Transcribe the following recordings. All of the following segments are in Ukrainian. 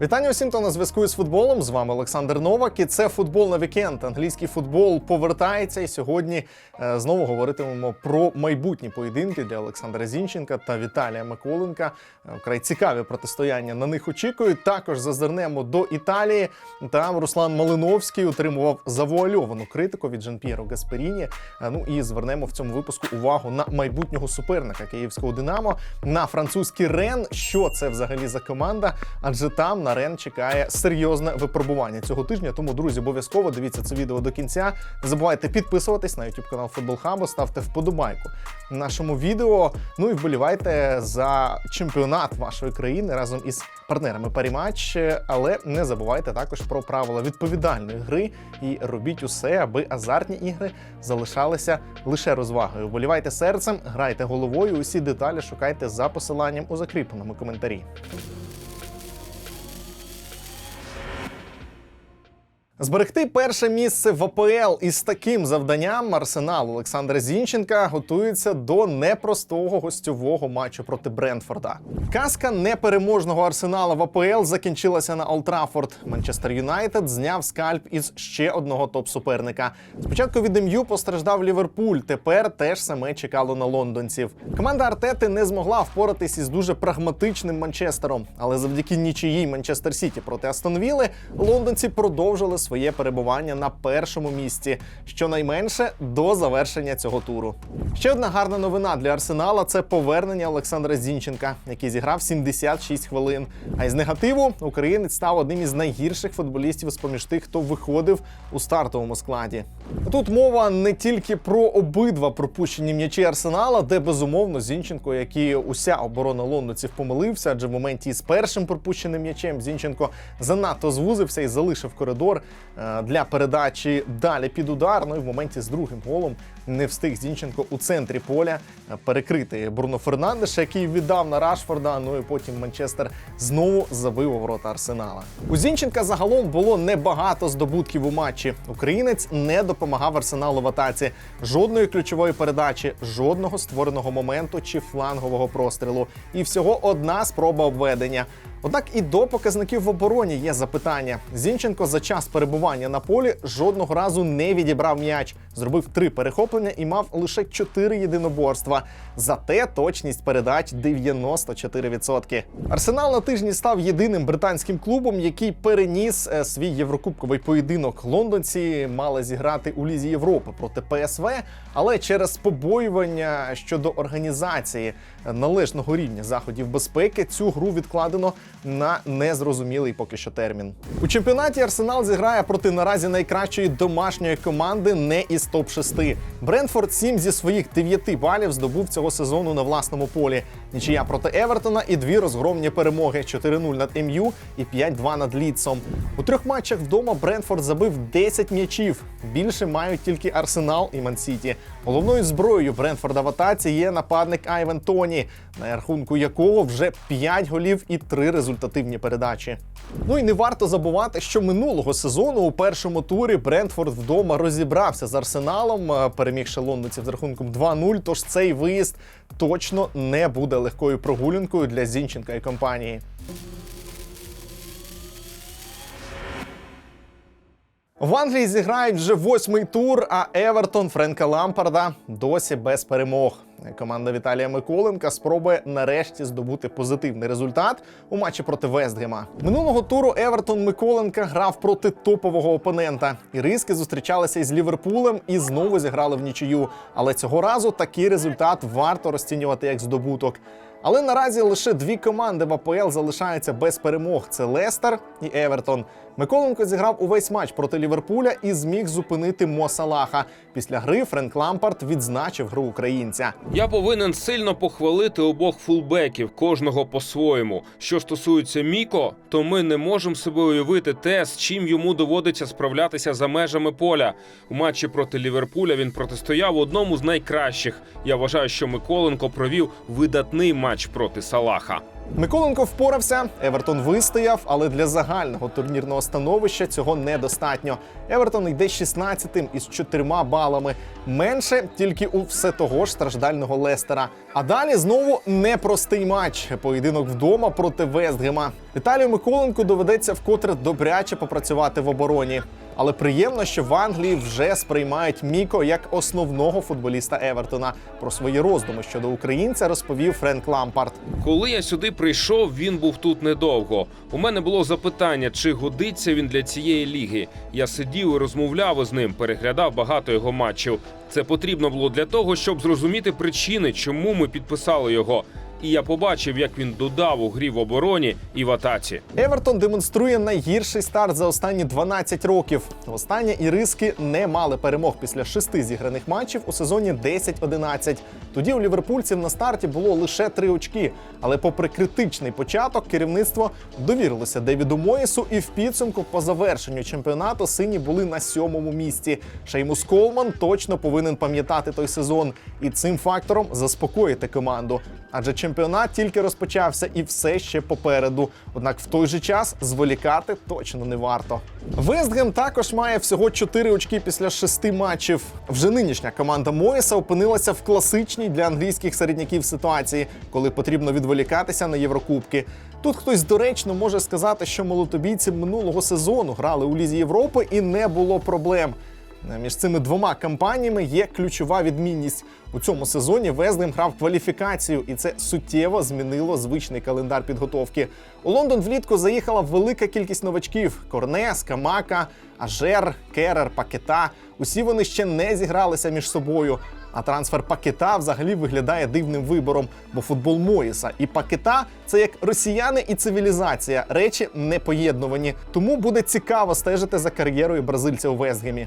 Вітання усім, хто на зв'язку із футболом. З вами Олександр Новак. І це футбол на вікенд. Англійський футбол повертається. І сьогодні е, знову говоритимемо про майбутні поєдинки для Олександра Зінченка та Віталія Миколенка. Е, Вкрай цікаві протистояння на них очікують. Також зазирнемо до Італії. Там Руслан Малиновський отримував завуальовану критику від Жан-П'єро Гасперіні. Е, Ну і звернемо в цьому випуску увагу на майбутнього суперника київського Динамо, на французький Рен. Що це взагалі за команда? Адже там на Рен чекає серйозне випробування цього тижня. Тому, друзі, обов'язково дивіться це відео до кінця. Не забувайте підписуватись на YouTube канал Футбол Хабу, ставте вподобайку нашому відео. Ну і вболівайте за чемпіонат вашої країни разом із партнерами Паріматч. Але не забувайте також про правила відповідальної гри і робіть усе, аби азартні ігри залишалися лише розвагою. Вболівайте серцем, грайте головою. Усі деталі шукайте за посиланням у закріпленому коментарі. Зберегти перше місце в АПЛ із таким завданням арсенал Олександра Зінченка готується до непростого гостьового матчу проти Брентфорда. Казка непереможного арсенала в АПЛ закінчилася на Олд Траффорд. Манчестер Юнайтед зняв скальп із ще одного топ-суперника. Спочатку від МЮ постраждав Ліверпуль. Тепер теж саме чекало на лондонців. Команда Артети не змогла впоратись із дуже прагматичним Манчестером, але завдяки нічиїй Манчестер Сіті проти Астон Вілли лондонці продовжили своє перебування на першому місці, щонайменше до завершення цього туру. Ще одна гарна новина для Арсенала це повернення Олександра Зінченка, який зіграв 76 хвилин. А із негативу українець став одним із найгірших футболістів з поміж тих, хто виходив у стартовому складі. Тут мова не тільки про обидва пропущені м'ячі Арсенала, де безумовно Зінченко, як уся оборона лондонців, помилився, адже в моменті з першим пропущеним м'ячем Зінченко занадто звузився і залишив коридор для передачі далі під удар. Ну і в моменті з другим голом не встиг Зінченко у центрі поля е, перекрити Бруно Фернандеша, який віддав на Рашфорда. Ну і потім Манчестер знову забив у ворота Арсенала. У Зінченка загалом було небагато здобутків у матчі. Українець не допомагав Арсеналу в атаці. Жодної ключової передачі, жодного створеного моменту чи флангового прострілу. І всього одна спроба обведення. Однак і до показників в обороні є запитання. Зінченко за час перебування на полі жодного разу не відібрав м'яч, зробив три перехоплення і мав лише чотири єдиноборства. Зате точність передач 94%. Арсенал на тижні став єдиним британським клубом, який переніс е, свій єврокубковий поєдинок. Лондонці мали зіграти у лізі Європи проти ПСВ, але через побоювання щодо організації належного рівня заходів безпеки цю гру відкладено на незрозумілий поки що термін. У чемпіонаті Арсенал зіграє проти наразі найкращої домашньої команди не із топ 6 Брентфорд 7 зі своїх 9 балів здобув цього сезону на власному полі. Нічия проти Евертона і дві розгромні перемоги: 4-0 над МЮ і 5-2 над Лідсом. У трьох матчах вдома Брентфорд забив 10 м'ячів. Більше мають тільки Арсенал і Мансіті. Головною зброєю Брентфорда в атаці є нападник Айвен Тоні, на рахунку якого вже 5 голів і 3 результативні передачі. Ну і не варто забувати, що минулого сезону у першому турі Брентфорд вдома розібрався з арсеналом, е, перемігши лондонців з рахунком 2-0. Тож цей виїзд точно не буде легкою прогулянкою для Зінченка і компанії. В Англії зіграють вже восьмий тур, а Евертон Френка Лампарда досі без перемог. Команда Віталія Миколенка спробує нарешті здобути позитивний результат у матчі проти Вестгема. Минулого туру Евертон Миколенка грав проти топового опонента. Іриски зустрічалися із Ліверпулем і знову зіграли в нічию. Але цього разу такий результат варто розцінювати як здобуток. Але наразі лише дві команди в АПЛ залишаються без перемог: це Лестер і Евертон. Миколенко зіграв увесь матч проти Ліверпуля і зміг зупинити Мо Салаха. Після гри Френк Лампард відзначив гру українця. Я повинен сильно похвалити обох фулбеків, кожного по-своєму. Що стосується Міко, то ми не можемо собі уявити те, з чим йому доводиться справлятися за межами поля. У матчі проти Ліверпуля він протистояв одному з найкращих. Я вважаю, що Миколенко провів видатний матч проти Салаха. Миколенко впорався, Евертон вистояв, але для загального турнірного становища цього недостатньо. Евертон йде 16-тим із чотирма балами. Менше тільки у все того ж страждального Лестера. А далі знову непростий матч. Поєдинок вдома проти Вестгема. Віталію Миколенку доведеться вкотре добряче попрацювати в обороні. Але приємно, що в Англії вже сприймають Міко як основного футболіста Евертона. Про свої роздуми щодо українця розповів Френк Лампард. Коли я сюди прийшов, він був тут недовго. У мене було запитання, чи годиться він для цієї ліги. Я сидів і розмовляв із ним, переглядав багато його матчів. Це потрібно було для того, щоб зрозуміти причини, чому ми підписали його. І я побачив, як він додав у грі в обороні і в атаці. Евертон демонструє найгірший старт за останні 12 років. Востаннє іриски не мали перемог після шести зіграних матчів у сезоні 10-11. Тоді у ліверпульців на старті було лише три очки. Але, попри критичний початок, керівництво довірилося Девіду Моїсу, і в підсумку по завершенню чемпіонату сині були на сьомому місці. Шеймус Колман точно повинен пам'ятати той сезон і цим фактором заспокоїти команду. Адже чемпіонат тільки розпочався і все ще попереду. Однак в той же час зволікати точно не варто. Вестгем також має всього 4 очки після шести матчів. Вже нинішня команда Моїса опинилася в класичній для англійських середняків ситуації, коли потрібно відволікатися на Єврокубки. Тут хтось доречно може сказати, що молотобійці минулого сезону грали у Лізі Європи і не було проблем. Між цими двома кампаніями є ключова відмінність. У цьому сезоні Везлем грав кваліфікацію, і це суттєво змінило звичний календар підготовки. У Лондон влітку заїхала велика кількість новачків: Корнес, Камака, Ажер, Керер, Пакета. Усі вони ще не зігралися між собою. А трансфер пакета взагалі виглядає дивним вибором, бо футбол Моїса і пакета це як росіяни і цивілізація, речі не поєднувані. Тому буде цікаво стежити за кар'єрою бразильця у Вестгемі.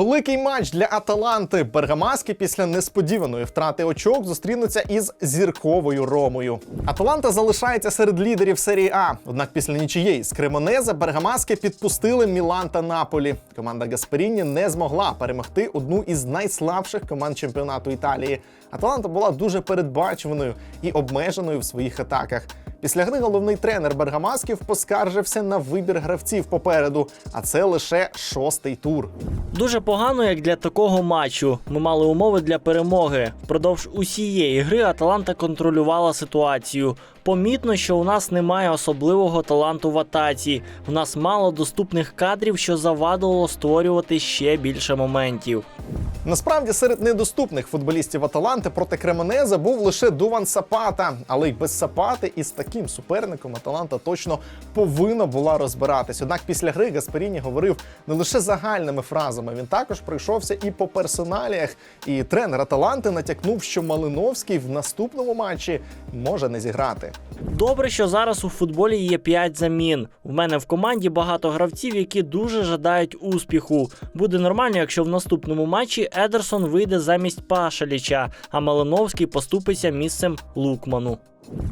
Великий матч для Аталанти. Бергамаски після несподіваної втрати очок зустрінуться із зірковою Ромою. Аталанта залишається серед лідерів серії А. Однак після нічиєї з Кремонеза Бергамаски підпустили Мілан та Наполі. Команда Гасперіні не змогла перемогти одну із найслабших команд чемпіонату Італії. Аталанта була дуже передбачуваною і обмеженою в своїх атаках. Після гри головний тренер Бергамасків поскаржився на вибір гравців попереду, а це лише шостий тур. Дуже погано, як для такого матчу. Ми мали умови для перемоги. Впродовж усієї гри Аталанта контролювала ситуацію. Помітно, що у нас немає особливого таланту в атаці. У нас мало доступних кадрів, що завадило створювати ще більше моментів. Насправді, серед недоступних футболістів Аталанти проти Кремонеза був лише Дуван Сапата, але й без Сапати із таким суперником Аталанта точно повинна була розбиратись. Однак після гри Гасперіні говорив не лише загальними фразами, він також пройшовся і по персоналіях. І тренер Аталанти натякнув, що Малиновський в наступному матчі може не зіграти. Добре, що зараз у футболі є 5 замін. У мене в команді багато гравців, які дуже жадають успіху. Буде нормально, якщо в наступному матчі Едерсон вийде замість Пашаліча, а Малиновський поступиться місцем Лукману.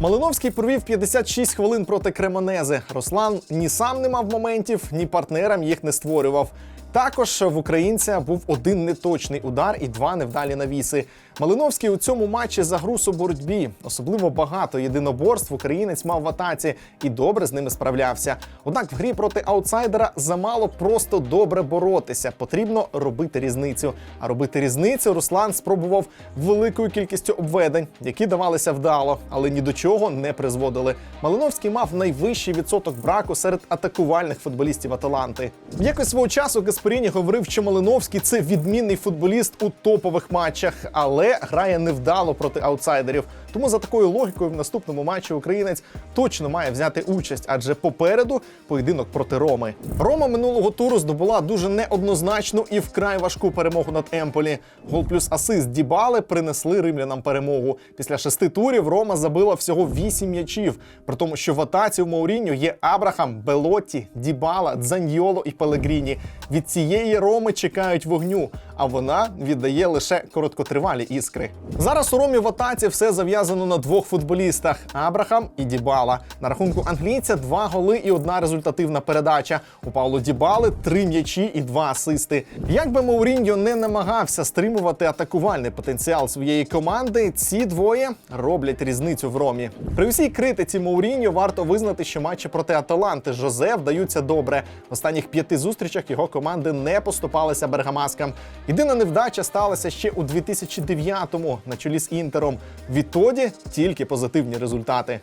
Малиновський провів 56 хвилин проти Кремонези. Руслан ні сам не мав моментів, ні партнерам їх не створював. Також в українця був один неточний удар і два невдалі навіси. Малиновський у цьому матчі загруз у боротьбі. Особливо багато єдиноборств українець мав в атаці і добре з ними справлявся. Однак в грі проти аутсайдера замало просто добре боротися. Потрібно робити різницю. А робити різницю Руслан спробував великою кількістю обведень, які давалися вдало, але ні до чого не призводили. Малиновський мав найвищий відсоток браку серед атакувальних футболістів Аталанти. Якось свого часу Гаспоріні говорив, що Малиновський це відмінний футболіст у топових матчах, але грає невдало проти аутсайдерів. Тому за такою логікою в наступному матчі українець точно має взяти участь, адже попереду поєдинок проти Роми. Рома минулого туру здобула дуже неоднозначну і вкрай важку перемогу над Емполі. Гол плюс асист Дібали принесли римлянам перемогу. Після шести турів Рома забила всього вісім м'ячів, при тому, що в атаці у Мауріньо є Абрахам, Белотті, Дібала, Дзаньйоло і Пелегріні. Від цієї Роми чекають вогню. А вона віддає лише короткотривалі іскри. Зараз у Ромі в атаці все зав'язано на двох футболістах Абрахам і Дібала. На рахунку англійця два голи і одна результативна передача. У Пауло Дібали три м'ячі і два асисти. Як би Мауріньо не намагався стримувати атакувальний потенціал своєї команди, ці двоє роблять різницю в Ромі. При усій критиці Мауріньо варто визнати, що матчі проти Аталанти Жозе вдаються добре. В останніх п'яти зустрічах його команди не поступалися бергамаскам. Єдина невдача сталася ще у 2009-му на чолі з інтером. Відтоді тільки позитивні результати.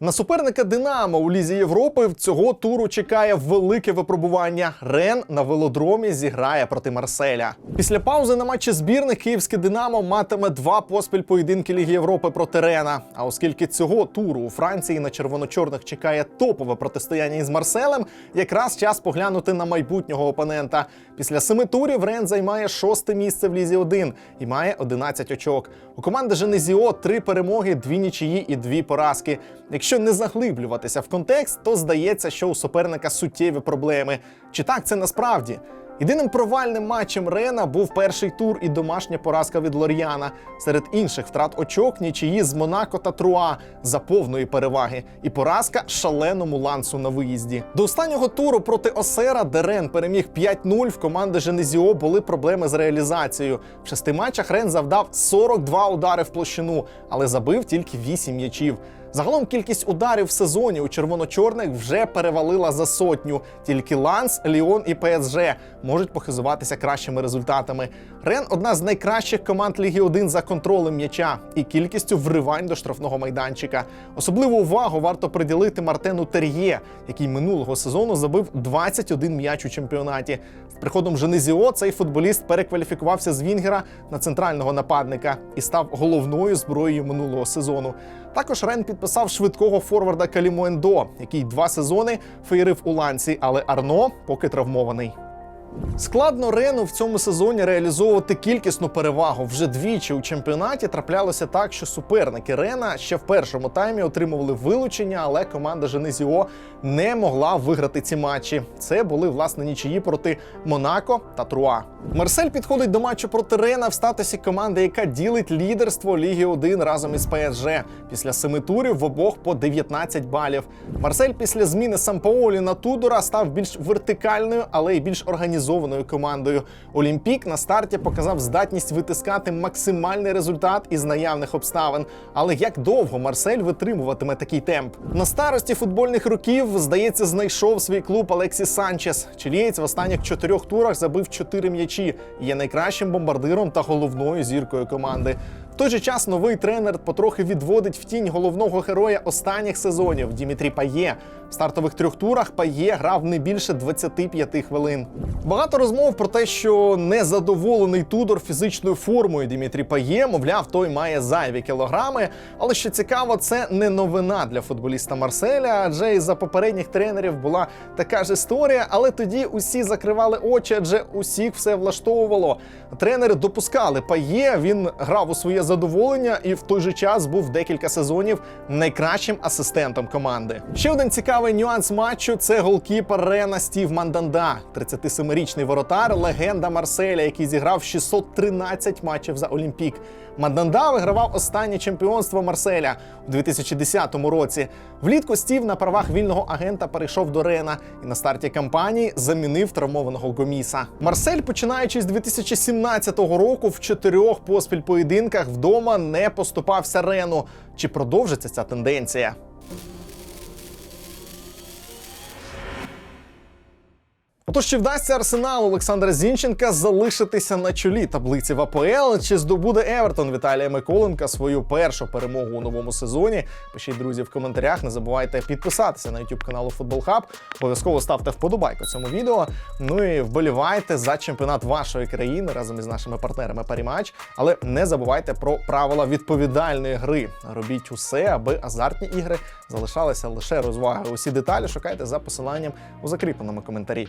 На суперника Динамо у Лізі Європи в цього туру чекає велике випробування. Рен на велодромі зіграє проти Марселя. Після паузи на матчі збірних київське Динамо матиме два поспіль поєдинки Ліги Європи проти Рена. А оскільки цього туру у Франції на червоно-чорних чекає топове протистояння із Марселем, якраз час поглянути на майбутнього опонента. Після семи турів Рен займає шосте місце в Лізі 1 і має 11 очок. У команди Женезіо три перемоги, дві нічиї і дві поразки. Якщо не заглиблюватися в контекст, то здається, що у суперника суттєві проблеми. Чи так це насправді? Єдиним провальним матчем Рена був перший тур і домашня поразка від Лор'яна. Серед інших втрат очок нічиї з Монако та Труа за повної переваги, і поразка шаленому лансу на виїзді. До останнього туру проти Осера, де Рен переміг 5-0, в команди Женезіо були проблеми з реалізацією. В шести матчах Рен завдав 42 удари в площину, але забив тільки 8 м'ячів. Загалом кількість ударів в сезоні у червоно-чорних вже перевалила за сотню. Тільки Ланс, Ліон і ПСЖ можуть похизуватися кращими результатами. Рен одна з найкращих команд Ліги 1 за контролем м'яча і кількістю вривань до штрафного майданчика. Особливу увагу варто приділити Мартену Тер'є, який минулого сезону забив 21 м'яч у чемпіонаті. З приходом Женезіо цей футболіст перекваліфікувався з Вінгера на центрального нападника і став головною зброєю минулого сезону. Також Рен підписав швидкого форварда Каліму Ендо, який два сезони феєрив у ланці, але Арно поки травмований. Складно Рену в цьому сезоні реалізовувати кількісну перевагу. Вже двічі у чемпіонаті траплялося так, що суперники Рена ще в першому таймі отримували вилучення, але команда Женезіо не могла виграти ці матчі. Це були власне нічиї проти Монако та Труа. Марсель підходить до матчу проти Рена в статусі команди, яка ділить лідерство Ліги 1 разом із ПСЖ. Після семи турів в обох по 19 балів. Марсель після зміни Сампаолі на Тудора став більш вертикальною, але й більш організованою командою. Олімпік на старті показав здатність витискати максимальний результат із наявних обставин. Але як довго Марсель витримуватиме такий темп? На старості футбольних років, здається, знайшов свій клуб Алексіс Санчес. Чилієць в останніх чотирьох турах забив чотири м'ячі є найкращим бомбардиром та головною зіркою команди. Той же час новий тренер потрохи відводить в тінь головного героя останніх сезонів Дімітрі Пає. В стартових трьох турах Пає грав не більше 25 хвилин. Багато розмов про те, що незадоволений Тудор фізичною формою Дімітрі Пає, мовляв, той має зайві кілограми. Але що цікаво, це не новина для футболіста Марселя, адже із за попередніх тренерів була така ж історія. Але тоді усі закривали очі, адже усіх все влаштовувало. Тренери допускали Пає, він грав у своє задоволення і в той же час був декілька сезонів найкращим асистентом команди. Ще один цікавий нюанс матчу це голкіпер Рена Стів Манданда, 37-річний воротар, легенда Марселя, який зіграв 613 матчів за Олімпік. Манданда вигравав останнє чемпіонство Марселя у 2010 році. Влітку Стів на правах вільного агента перейшов до Рена і на старті кампанії замінив травмованого Гоміса. Марсель, починаючи з 2017 року, в чотирьох поспіль поєдинках вдома не поступався Рену. Чи продовжиться ця тенденція? Отож, чи вдасться Арсеналу Олександра Зінченка залишитися на чолі таблиці в АПЛ? Чи здобуде Евертон Віталія Миколенка свою першу перемогу у новому сезоні? Пишіть друзі в коментарях. Не забувайте підписатися на YouTube каналу Футбол Хаб. Обов'язково ставте вподобайку цьому відео. Ну і вболівайте за чемпіонат вашої країни разом із нашими партнерами Парімач. Але не забувайте про правила відповідальної гри. Робіть усе, аби азартні ігри залишалися лише розвагою. Усі деталі шукайте за посиланням у закріпленому коментарі.